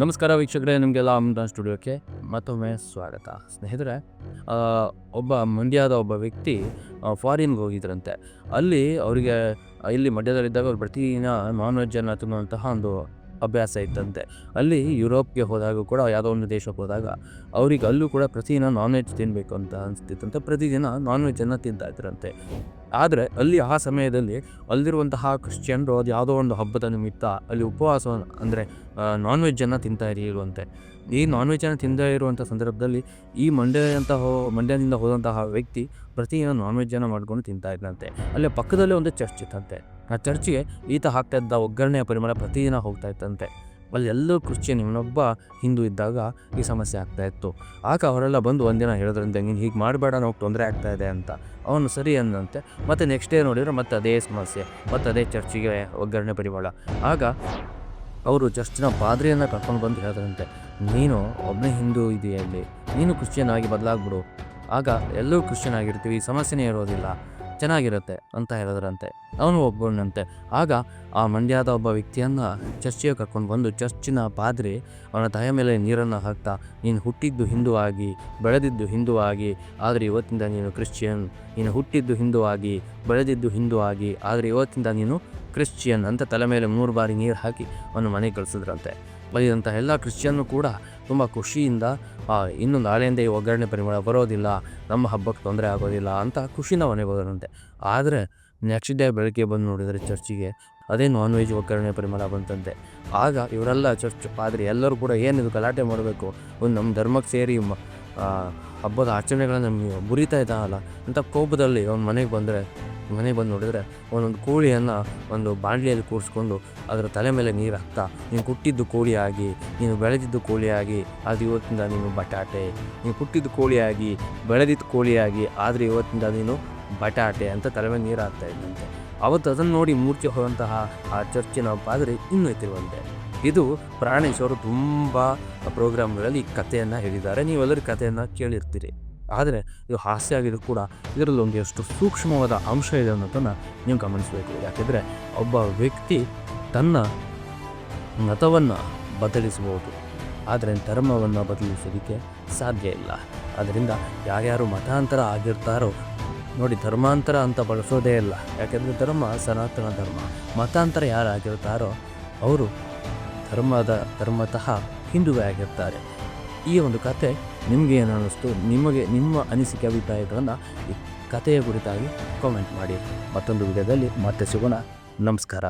ನಮಸ್ಕಾರ ವೀಕ್ಷಕರೇ, ನಿಮಗೆಲ್ಲ ಅಮೃತ ಸ್ಟುಡಿಯೋಕ್ಕೆ ಮತ್ತೊಮ್ಮೆ ಸ್ವಾಗತ. ಸ್ನೇಹಿತರೆ ಒಬ್ಬ ಮಂಡ್ಯದ ಒಬ್ಬ ವ್ಯಕ್ತಿ ಫಾರಿನ್ಗೆ ಹೋಗಿದ್ರಂತೆ. ಅಲ್ಲಿ ಅವರಿಗೆ, ಇಲ್ಲಿ ಮಂಡ್ಯದಲ್ಲಿದ್ದಾಗ ಅವ್ರು ಪ್ರತಿದಿನ ನಾನ್ ವೆಜ್ಜನ್ನು ತಿನ್ನುವಂತಹ ಒಂದು ಅಭ್ಯಾಸ ಇತ್ತಂತೆ. ಅಲ್ಲಿ ಯುರೋಪ್ಗೆ ಹೋದಾಗ ಕೂಡ, ಯಾವುದೋ ಒಂದು ದೇಶಕ್ಕೆ ಹೋದಾಗ ಅವ್ರಿಗೆ ಅಲ್ಲೂ ಕೂಡ ಪ್ರತಿದಿನ ನಾನ್ ವೆಜ್ ತಿನ್ನಬೇಕು ಅಂತ ಅನಿಸ್ತಿತ್ತಂತೆ. ಪ್ರತಿದಿನ ನಾನ್ ವೆಜ್ಜನ್ನು ತಿಂತಾ ಇದ್ರಂತೆ. ಆದರೆ ಅಲ್ಲಿ ಆ ಸಮಯದಲ್ಲಿ ಅಲ್ಲಿರುವಂತಹ ಕ್ರಿಶ್ಚಿಯನ್ರು ಅದು ಯಾವುದೋ ಒಂದು ಹಬ್ಬದ ನಿಮಿತ್ತ ಅಲ್ಲಿ ಉಪವಾಸ ಅಂದರೆ ನಾನ್ ವೆಜ್ಜನ್ನು ತಿಂತಾ ಇರುವಂತೆ. ಈ ನಾನ್ ವೆಜ್ಜನ್ನು ತಿಂದೇ ಇರುವಂಥ ಸಂದರ್ಭದಲ್ಲಿ ಈ ಮಂಡ್ಯದಂತ ಹೋ, ಮಂಡ್ಯದಿಂದ ಹೋದಂತಹ ವ್ಯಕ್ತಿ ಪ್ರತಿದಿನ ನಾನ್ ವೆಜ್ಜನ್ನು ಮಾಡ್ಕೊಂಡು ತಿಂತಾ ಇದ್ದಂತೆ. ಅಲ್ಲೇ ಪಕ್ಕದಲ್ಲೇ ಒಂದು ಚರ್ಚ್ ಇತ್ತಂತೆ. ಆ ಚರ್ಚಿಗೆ ಈತ ಹಾಕ್ತಾ ಇದ್ದ ಒಗ್ಗರಣೆಯ ಪರಿಮಳ ಪ್ರತಿದಿನ ಹೋಗ್ತಾ ಇತ್ತಂತೆ. ಅಲ್ಲಿ ಎಲ್ಲರೂ ಕ್ರಿಶ್ಚಿಯನ್ ಇವನೊಬ್ಬ ಹಿಂದೂ ಇದ್ದಾಗ ಈ ಸಮಸ್ಯೆ ಆಗ್ತಾ ಇತ್ತು. ಆಗ ಅವರೆಲ್ಲ ಬಂದು ಒಂದಿನ ಹೇಳಿದ್ರಂತೆ, ನೀನು ಹೀಗೆ ಮಾಡಬೇಡ ನಾವು ತೊಂದರೆ ಆಗ್ತಾ ಇದೆ ಅಂತ. ಅವನು ಸರಿ ಅಂದಂತೆ, ಮತ್ತು ನೆಕ್ಸ್ಟ್ ಡೇ ನೋಡಿದ್ರೆ ಮತ್ತೆ ಅದೇ ಸಮಸ್ಯೆ, ಮತ್ತು ಅದೇ ಚರ್ಚಿಗೆ ಒಗ್ಗರಣೆ ಪಡಿಬೋಳ ಆಗ ಅವರು ಚರ್ಚಿನ ಪಾದ್ರಿಯನ್ನು ಕರ್ಕೊಂಡು ಬಂದು ಹೇಳಿದ್ರಂತೆ, ನೀನು ಒಬ್ಬನೇ ಹಿಂದೂ ಇದೆಯಲ್ಲಿ ನೀನು ಕ್ರಿಶ್ಚಿಯನ್ ಆಗಿ ಬದಲಾಗ್ಬಿಡು. ಆಗ ಎಲ್ಲರೂ ಕ್ರಿಶ್ಚಿಯನ್ ಆಗಿರ್ತೀವಿ ಈ ಸಮಸ್ಯೆನೇ ಇರೋದಿಲ್ಲ. ಚೆನ್ನಾಗಿರುತ್ತೆ ಅಂತ ಹೇಳಿದ್ರಂತೆ. ಅವನು ಒಬ್ಬನಂತೆ. ಆಗ ಆ ಮಂಡ್ಯದ ಒಬ್ಬ ವ್ಯಕ್ತಿಯನ್ನು ಚರ್ಚಿಗೆ ಕರ್ಕೊಂಡು ಬಂದು ಚರ್ಚಿನ ಪಾದ್ರಿ ಅವನ ತಾಯ ಮೇಲೆ ನೀರನ್ನು ಹಾಕ್ತಾ, ನೀನು ಹುಟ್ಟಿದ್ದು ಹಿಂದೂ ಆಗಿ, ಬೆಳೆದಿದ್ದು ಹಿಂದೂ ಆಗಿ, ಆದರೆ ಇವತ್ತಿಂದ ನೀನು ಕ್ರಿಶ್ಚಿಯನ್. ನೀನು ಹುಟ್ಟಿದ್ದು ಹಿಂದೂ ಆಗಿ, ಬೆಳೆದಿದ್ದು ಹಿಂದೂ ಆಗಿ, ಆದರೆ ಇವತ್ತಿಂದ ನೀನು ಕ್ರಿಶ್ಚಿಯನ್. ಅಂತ ತಲೆ ಮೇಲೆ ಮೂರು ಬಾರಿ ನೀರು ಹಾಕಿ ಅವನು ಮನೆಗೆ ಕಳಿಸಿದ್ರಂತೆ. ಬಲಿದಂಥ ಎಲ್ಲ ಕ್ರಿಶ್ಚಿಯನ್ನು ಕೂಡ ತುಂಬ ಖುಷಿಯಿಂದ ಇನ್ನೊಂದು ಇನ್ನು ನಾಳೆಯಿಂದ ಈ ಒಗ್ಗರಣೆ ಪರಿಮಳ ಬರೋದಿಲ್ಲ, ನಮ್ಮ ಹಬ್ಬಕ್ಕೆ ತೊಂದರೆ ಆಗೋದಿಲ್ಲ ಅಂತ ಖುಷಿನ ಹೋದರಂತೆ ಆದರೆ ನೆಕ್ಸ್ಟ್ ಡೇ ಬೆಳಗ್ಗೆ ಬಂದು ನೋಡಿದರೆ ಚರ್ಚಿಗೆ ಅದೇ ನಾನ್ ವೆಜ್ ಒಗ್ಗರಣೆ ಪರಿಮಳ ಬಂತಂತೆ. ಆಗ ಇವರೆಲ್ಲ ಚರ್ಚ್ ಪಾದ್ರಿ ಎಲ್ಲರೂ ಕೂಡ ಏನಿದು ಗಲಾಟೆ ಮಾಡಬೇಕು? ಒಂದು ನಮ್ಮ ಧರ್ಮಕ್ಕೆ ಸೇರಿ ಹಬ್ಬದ ಆಚರಣೆಗಳನ್ನು ಬುರಿತಾ ಮುರಿತಾ ಇದ್ದಾನಲ್ಲ, ಅಂತ ಕೋಪದಲ್ಲಿ ಅವ್ನ ಮನೆಗೆ ಬಂದರೆ ಮನೆಗೆ ಬಂದು ನೋಡಿದರೆ ಒಂದೊಂದು ಕೋಳಿಯನ್ನು ಒಂದು ಬಾಣಲಿಯಲ್ಲಿ ಕೂರಿಸ್ಕೊಂಡು ಅದರ ತಲೆ ಮೇಲೆ ನೀರು ಹಾಕ್ತಾ, ನೀನು ಕುಟ್ಟಿದ್ದು ಕೋಳಿಯಾಗಿ, ನೀನು ಬೆಳೆದಿದ್ದು ಕೋಳಿಯಾಗಿ, ಆದರೆ ಇವತ್ತಿಂದ ನೀನು ಬಟಾಟೆ. ನೀನು ಕುಟ್ಟಿದ್ದು ಕೋಳಿಯಾಗಿ, ಬೆಳೆದಿದ್ದು ಕೋಳಿಯಾಗಿ, ಆದರೆ ಇವತ್ತಿಂದ ನೀನು ಬಟಾಟೆ ಅಂತ ತಲೆ ಮೇಲೆ ನೀರು ಹಾಕ್ತಾ ಇದ್ದಂತೆ ಅವತ್ತು ಅದನ್ನು ನೋಡಿ ಮೂರ್ಛೆ ಹೋದಂತಹ ಆ ಚರ್ಚಿನ ಪಾದರೆ ಇನ್ನೂ ಎತ್ತಿರುವಂತೆ. ಇದು ಪ್ರಾಣೇಶ್ವರು ತುಂಬ ಪ್ರೋಗ್ರಾಮ್ಗಳಲ್ಲಿ ಕಥೆಯನ್ನು ಹೇಳಿದ್ದಾರೆ. ನೀವೆಲ್ಲರೂ ಕಥೆಯನ್ನು ಕೇಳಿರ್ತೀರಿ. ಆದರೆ ಇದು ಹಾಸ್ಯ ಆಗಿದ್ರು ಕೂಡ ಇದರಲ್ಲಿ ಒಂದು ಎಷ್ಟು ಸೂಕ್ಷ್ಮವಾದ ಅಂಶ ಇದೆ ಅನ್ನೋದನ್ನು ನೀವು ಗಮನಿಸಬೇಕು. ಯಾಕೆಂದರೆ ಒಬ್ಬ ವ್ಯಕ್ತಿ ತನ್ನ ಮತವನ್ನು ಬದಲಿಸಬಹುದು. ಆದರೆ ಧರ್ಮವನ್ನು ಬದಲಿಸೋದಕ್ಕೆ ಸಾಧ್ಯ ಇಲ್ಲ. ಆದ್ದರಿಂದ ಯಾರ್ಯಾರು ಮತಾಂತರ ಆಗಿರ್ತಾರೋ ನೋಡಿ ಧರ್ಮಾಂತರ ಅಂತ ಬಳಸೋದೇ ಇಲ್ಲ. ಯಾಕೆಂದರೆ ಧರ್ಮ ಸನಾತನ ಧರ್ಮ. ಮತಾಂತರ ಯಾರಾಗಿರ್ತಾರೋ ಅವರು ಧರ್ಮದ ಧರ್ಮತಃ ಹಿಂದುವೇ ಆಗಿರ್ತಾರೆ. ಈ ಒಂದು ಕತೆ ನಿಮಗೆ ಏನು ಅನ್ನಿಸ್ತು ನಿಮಗೆ ನಿಮ್ಮ ಅನಿಸಿಕೆ ಅಭಿಪ್ರಾಯಗಳನ್ನು ಈ ಕಥೆಯ ಕುರಿತಾಗಿ ಕಾಮೆಂಟ್ ಮಾಡಿ. ಮತ್ತೊಂದು ವಿಡಿಯೋದಲ್ಲಿ ಮತ್ತೆ ಸಿಗೋಣ. ನಮಸ್ಕಾರ.